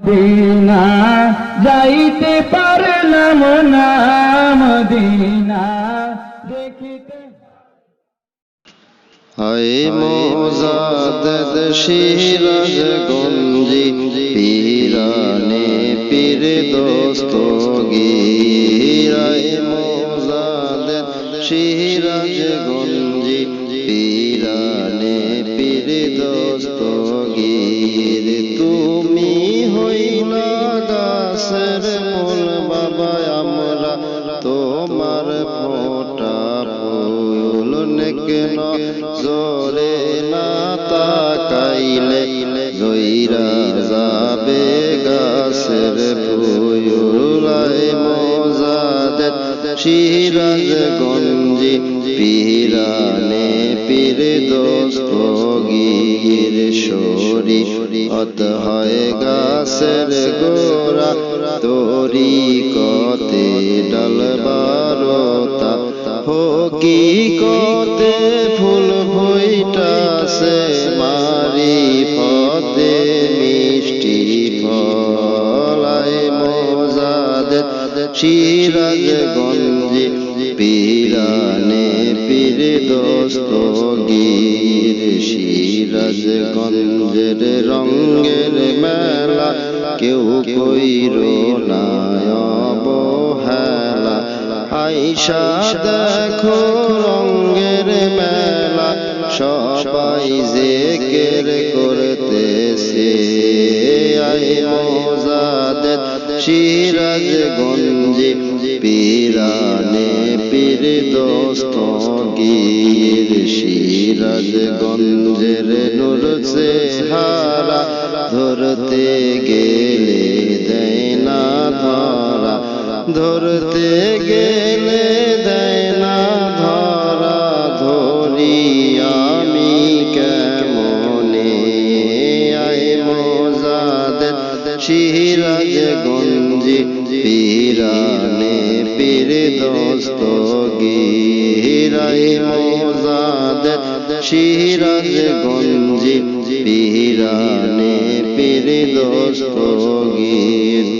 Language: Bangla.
দিনা যাইতে পারলাম না মদিনা দেখিতে হায় মোজাদ শিরাজ গঞ্জি পীরানে পীর দোস্ত গিরায় মোজাদ শিরাজ গঞ্জি পীরানে পীর দোস্ত কেন জোরে না তাকাইলে জয়রা যাবে গাছের ফুলাই মজাদ সিরাজ গঞ্জি পিরানে পীর দোস্ত গির শরী অত হয় গাছের গোরা তোরি কতে কতে ফুল ভইটাছে মারি পদে মিষ্টি ফলাই মোজাদ, সিরাজ গঞ্জি পীরানে পীর দোস্ত গির, সিরাজ গঞ্জের রঙ্গের মেলা, কেউ কইর নায়বহেলা আইসা দেখো মোজাদ সিরাজ গঞ্জি পীরানে পীর দোস্ত গির সিরাজ গঞ্জের নূর সে হারা ধরতে গেলে দেয় না ধরা, ধরতে গেলে সিরাজ গঞ্জি পীরানে পীর দোস্ত গিরাই মোজাদ সিরাজ গঞ্জি পীরানে পীর দোস্ত গির